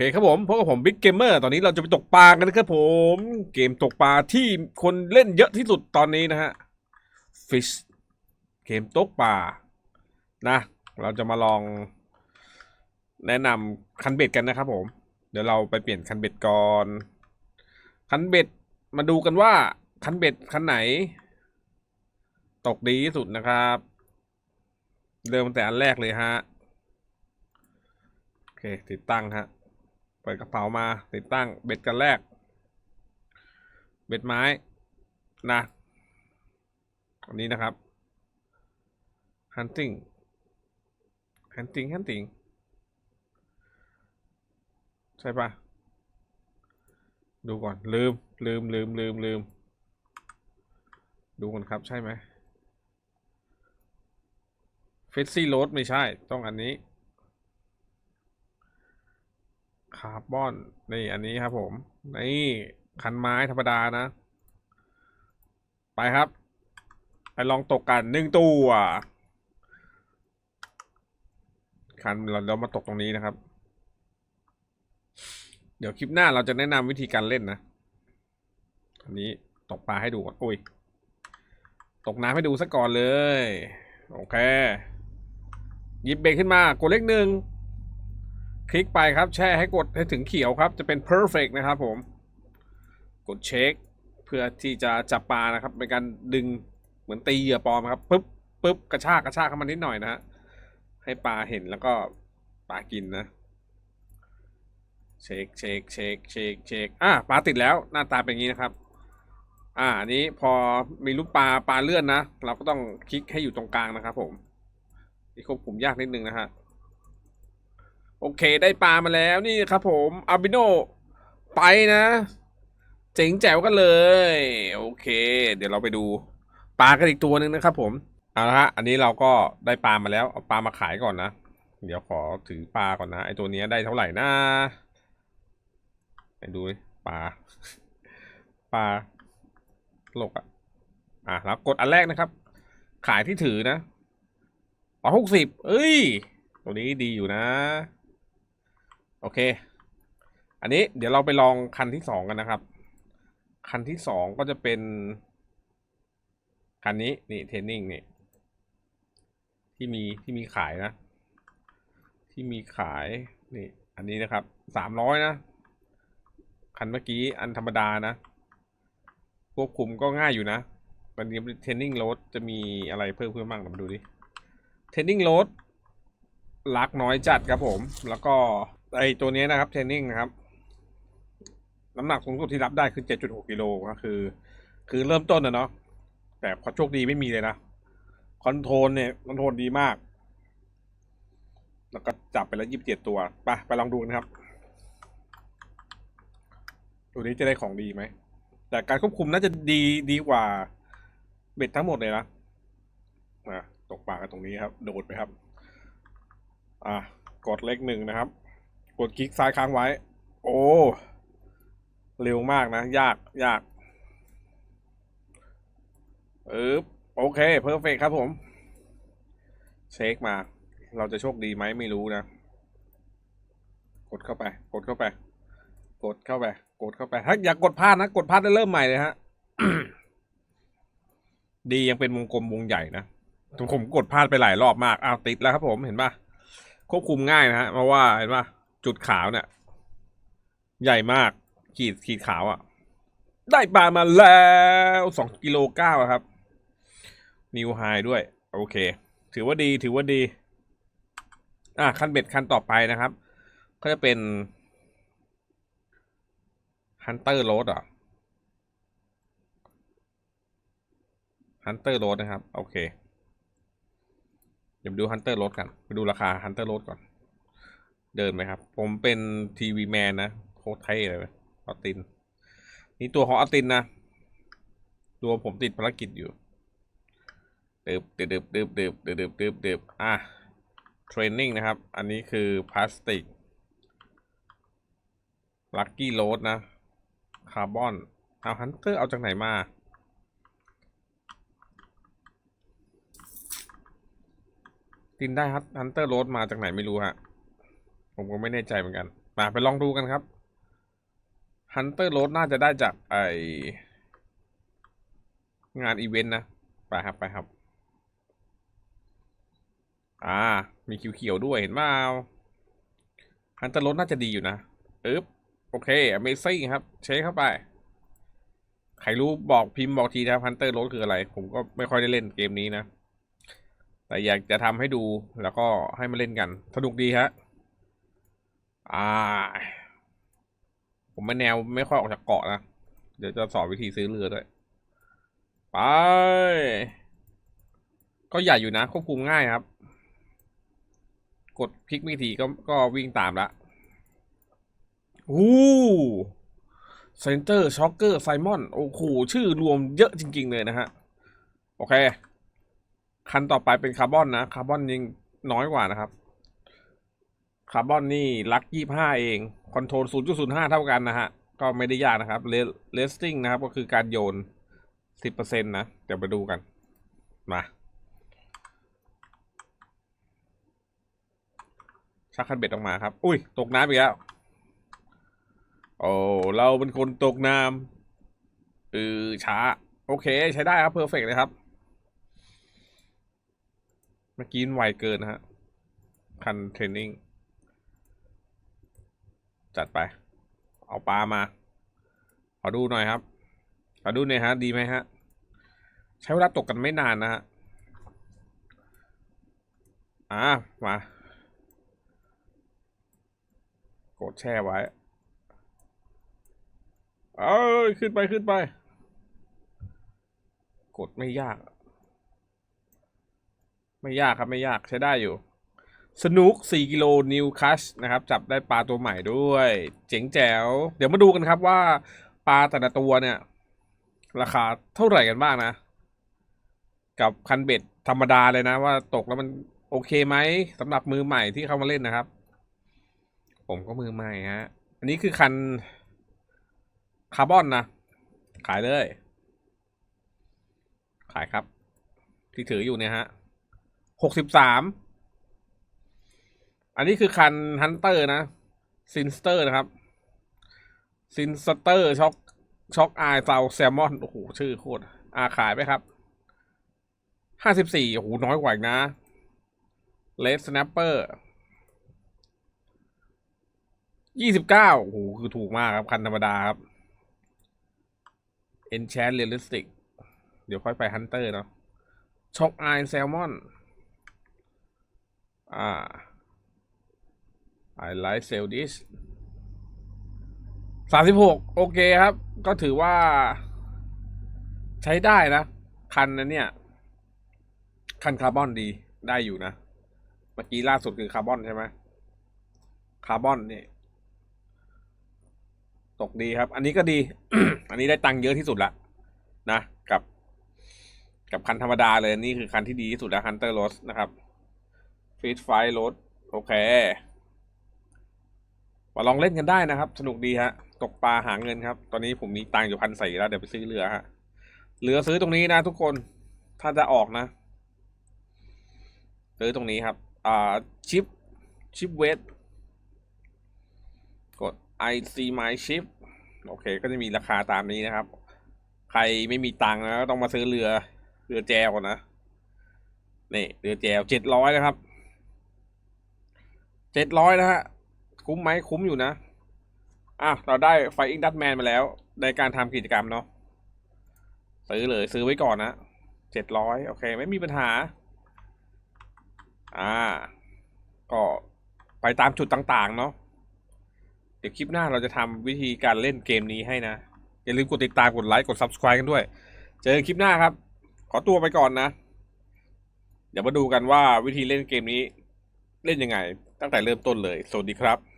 เคครับผมพบกับผมบิ๊กเกมเมอร์ตอนนี้เราจะไปตกปลากันนะครับผม เกมตกปลาที่คนเล่นเยอะที่สุดตอนนี้นะฮะ Fish เกมตกปลานะ เราจะมาลองแนะนำคันเบ็ดกันนะครับผม เดี๋ยวเราไปเปลี่ยนคันเบ็ดก่อน คันเบ็ดมาดูกันว่าคันเบ็ดคันไหน ตกดีที่สุดนะครับ เริ่มตั้งแต่อันแรกเลยฮะโอเค ติดตั้งฮะ ปิดกระเป๋ามา ติดตั้งเบ็ดกันแรก เบ็ดไม้นะอันนี้นะครับ hunting hunting hunting ใช่ปะดูก่อนลืมลืมลืมลืมลืม ดูก่อนครับใช่ไหมเฟสซี่โรดไม่ใช่ ต้องอันนี้ คาร์บอนนี่อันนี้ครับผมนี่คันไม้ธรรมดานะ ไปครับ ไปลองตกกันหนึ่งตัวคันเราเรามาตกตรงนี้นะครับ เดี๋ยวคลิปหน้าเราจะแนะนำวิธีการเล่นนะอันนี้ตกปลาให้ดูก่อนโอ้ยตกน้ำให้ดูซะก่อนเลย โอเคหยิบเบรกขึ้นมากดเลขหนึ่ง คลิกไปครับแช่ให้กดให้ถึงเขียวครับ จะเป็น perfect นะครับผม กดเช็ค เพื่อที่จะจับปลานะครับเป็นการดึงเหมือนตีเหยื่อปลอมครับปุ๊บปุ๊บกระชากกระชากเข้ามานิดหน่อยนะฮะให้ปลาเห็นแล้วก็ปลากินนะเช็คเช็คเช็คเช็คเช็คอะปลาติดแล้วหน้าตาเป็นอย่างนี้นะครับ อ่าอันนี้พอมีลูกปลาปลาเลื่อนนะ เราก็ต้องคลิกให้อยู่ตรงกลางนะครับผมนี่ควบคุมยากนิดนึงนะฮะ โอเคได้ปลามาแล้วนี่ครับผมอาบิโนไปนะ เจ๋งแจ๋วกันเลย โอเค เดี๋ยวเราไปดูปลากันอีกตัวหนึ่งนะครับผมเอาละฮะอันนี้เราก็ได้ปลามาแล้วเอาปลามาขายก่อนนะ เดี๋ยวขอถือปลาก่อนนะไอตัวนี้ได้เท่าไหร่นะไปดูปลาปลาโลกอะอะแล้วกดอันแรกนะครับ ขายที่ถือนะอ๋อหกสิบเอ้ย ตัวนี้ดีอยู่นะ โอเค อันนี้เดี๋ยวเราไปลองคันที่สองกันนะครับ คันที่สองก็จะเป็น คันนี้นี่เทรนนิ่งนี่ที่มีที่มีขายนะ ที่มีขายนี่ อันนี้นะครับสามร้อยนะ คันเมื่อกี้อันธรรมดานะควบคุมก็ง่ายอยู่นะมันนี้เทรนนิ่งโรดจะมีอะไรเพิ่มเพิ่มบ้างมาดูดิเทรนนิ่งโรดลักน้อยจัดครับผม แล้วก็ ไอตัวนี้นะครับเทรนนิ่งนะครับ น้ำหนักสูงสุดที่รับได้คือ7.6กิโลก็คือ คือเริ่มต้นนะเนาะแต่พอโชคดีไม่มีเลยนะคอนโทรลเนี่ยคอนโทรลดีมาก แล้วก็จับไปแล้วยี่สิบเจ็ดตัวไปไปลองดูนะครับ ตัวนี้จะได้ของดีไหม แต่การควบคุมน่าจะดีดีกว่าเบ็ดทั้งหมดเลยนะอะตกปลากันตรงนี้ครับ โดดไปครับ อะกดเลขหนึ่งนะครับ กดคลิกซ้ายค้างไว้ โอ้ เร็วมากนะ ยากยากเออโอเคเพอร์เฟกครับผม เช็คมา เราจะโชคดีไหมไม่รู้นะ กดเข้าไป กดเข้าไป กดเข้าไป กดเข้าไป ถ้าอยากกดพลาดนะ กดพลาดได้เริ่มใหม่เลยฮะ ดียังเป็นวงกลมวงใหญ่นะผมกดพลาดไปหลายรอบมากอ้าวติดแล้วครับผมเห็นปะควบคุมง่ายนะฮะเพราะว่าเห็นปะ จุดขาวเนี่ย ใหญ่มากขีดขีดขาวอะ่ะ ได้ปลามาแล้วสองกิโลเก้าครับ นิวไฮด้วย โอเค ถือว่าดีถือว่าดี อะคันเบ็ดคันต่อไปนะครับ ก็จะเป็นฮันเตอร์โรดอะฮันเตอร์โรดนะครับ โอเค เดี๋ยวดูฮันเตอร์โรดกัน ไปดูราคาฮันเตอร์โรดก่อน เดินไหมครับ ผมเป็นทีวีแมนนะโคตรเท่เลยออติน นี่ตัวของออตินนะ ตัวผมติดภารกิจอยู่ดึบดึบดึบดึบดึบดึบดึบดึบดึบอะเทรนนิ่งนะครับ อันนี้คือพลาสติกลัคกี้โรดนะ คาร์บอน เอาฮันเตอร์เอาจากไหนมา ตินได้ฮันเตอร์โรดมาจากไหนไม่รู้ฮะ ผมก็ไม่แน่ใจเหมือนกัน มาไปลองดูกันครับ Hunter Road น่าจะได้จากไองานอีเวนต์นะ ไปครับไปครับ อ่า มีคิวเขียวด้วยเห็นเปล่า Hunter Road น่าจะดีอยู่นะอึ๊บโอเค Amazing ครับ เช็คเข้าไป ใครรู้บอกพิมพ์บอกทีนะครับ Hunter Road คืออะไร ผมก็ไม่ค่อยได้เล่นเกมนี้นะ แต่อยากจะทำให้ดูแล้วก็ให้มาเล่นกัน สนุกดีฮะ อ่า ผมไม่แนวไม่ค่อยออกจากเกาะนะ เดี๋ยวจะสอนวิธีซื้อเรือด้วย ไป ก็ใหญ่อยู่นะ ควบคุมง่ายครับ กดพลิกไม่ทีก็ก็วิ่งตามละอู้เซนเตอร์ช็อกเกอร์ไซมอน โอ้โห ชื่อรวมเยอะจริง ๆ เลยนะฮะ โอเค คันต่อไปเป็นคาร์บอนนะ คาร์บอนยังน้อยกว่านะครับ คาร์บอนนี่ลักยี่ห้าเองคอนโทรลศูนย์จุดศูนย์ห้าเท่ากันนะฮะ ก็ไม่ได้ยากนะครับเลสติ้งนะครับ ก็คือการโยนสิบเปอร์เซ็นต์นะ เดี๋ยวไปดูกัน มาชักคันเบ็ดออกมาครับ อุ้ย ตกน้ำอีกแล้ว โอ้ เราเป็นคนตกน้ำเออช้า โอเค ใช้ได้ครับเพอร์เฟกเลยครับ เมื่อกี้ไวเกินนะฮะ คันเทรนนิ่ง จัดไป เอาปลามา ขอดูหน่อยครับ ขอดูหน่อยฮะ ดีไหมฮะ ใช้เวลาตกกันไม่นานนะฮะ อ่า มา กดแช่ไว้ เอ้ย ขึ้นไปขึ้นไป กดไม่ยาก ไม่ยากครับไม่ยากใช้ได้อยู่ สนุก 4 กิโลนิวคัชนะครับ จับได้ปลาตัวใหม่ด้วย เจ๋งแจ๋ว เดี๋ยวมาดูกันครับว่าปลาแต่ละตัวเนี่ย ราคาเท่าไหร่กันบ้างนะ กับคันเบ็ดธรรมดาเลยนะ ว่าตกแล้วมันโอเคไหมสำหรับมือใหม่ที่เข้ามาเล่นนะครับ ผมก็มือใหม่ฮะ อันนี้คือคันคาร์บอนนะ ขายเลย ขายครับ ที่ถืออยู่เนี่ยฮะหกสิบสาม อันนี้คือคันฮันเตอร์นะซินสเตอร์นะครับซินสเตอร์ช็อกช็อกอเซาแซลมอนโอ้โหชื่อโคตรอาขายไหมครับห้าสิบสี่โอ้โหน้อยกว่าอีกนะเลสสแนปเปอร์ยี่สิบเก้าโอ้โหคือถูกมากครับ คันธรรมดาครับ Enchant Realistic เดี๋ยวค่อยไปฮันเตอร์เนาะช็อกอแซลมอน อ่า I like sell this สามสิบหกโอเคครับ ก็ถือว่า ใช้ได้นะ คันนั้นเนี่ย คันคาร์บอนดีได้อยู่นะ เมื่อกี้ล่าสุดคือคาร์บอนใช่ไหมคาร์บอนนี่ตกดีครับ อันนี้ก็ดี อันนี้ได้ตังค์เยอะที่สุดละนะกับ กับคันธรรมดาเลยนี่คือคันที่ดีที่สุดแล้ว Hunter Road นะครับฟีดไฟโรถโอเค มาลองเล่นกันได้นะครับ สนุกดีฮะ ตกปลาหาเงินครับ ตอนนี้ผมมีตังค์อยู่พันสี่แล้วเดี๋ยวไปซื้อเรือฮะเรือซื้อตรงนี้นะ ทุกคน ถ้าจะออกนะ ซื้อตรงนี้ครับ อ่า ชิป ชิปเวท กด I see my ship โอเค ก็จะมีราคาตามนี้นะครับ ใครไม่มีตังค์นะก็ต้องมาซื้อเรือ เรือแจวก่อนนะ นี่ เรือแจวเจ็ดร้อยนะครับ เจ็ดร้อยนะฮะ คุ้มไหมคุ้มอยู่นะอะเราได้ไฟอิงดัตแมนมาแล้ว ในการทำกิจกรรมเนาะซื้อเลยซื้อไว้ก่อนนะเจ็ดร้อยโอเค ไม่มีปัญหา อ่า ก็ไปตามจุดต่างๆ เนาะเดี๋ยวคลิปหน้าเราจะทำวิธีการเล่นเกมนี้ให้นะ อย่าลืมกดติดตามกดไลค์กด Subscribe กันด้วย เจอกันคลิปหน้าครับ ขอตัวไปก่อนนะ เดี๋ยวมาดูกันว่าวิธีเล่นเกมนี้เล่นยังไง ตั้งแต่เริ่มต้นเลย สวัสดีครับ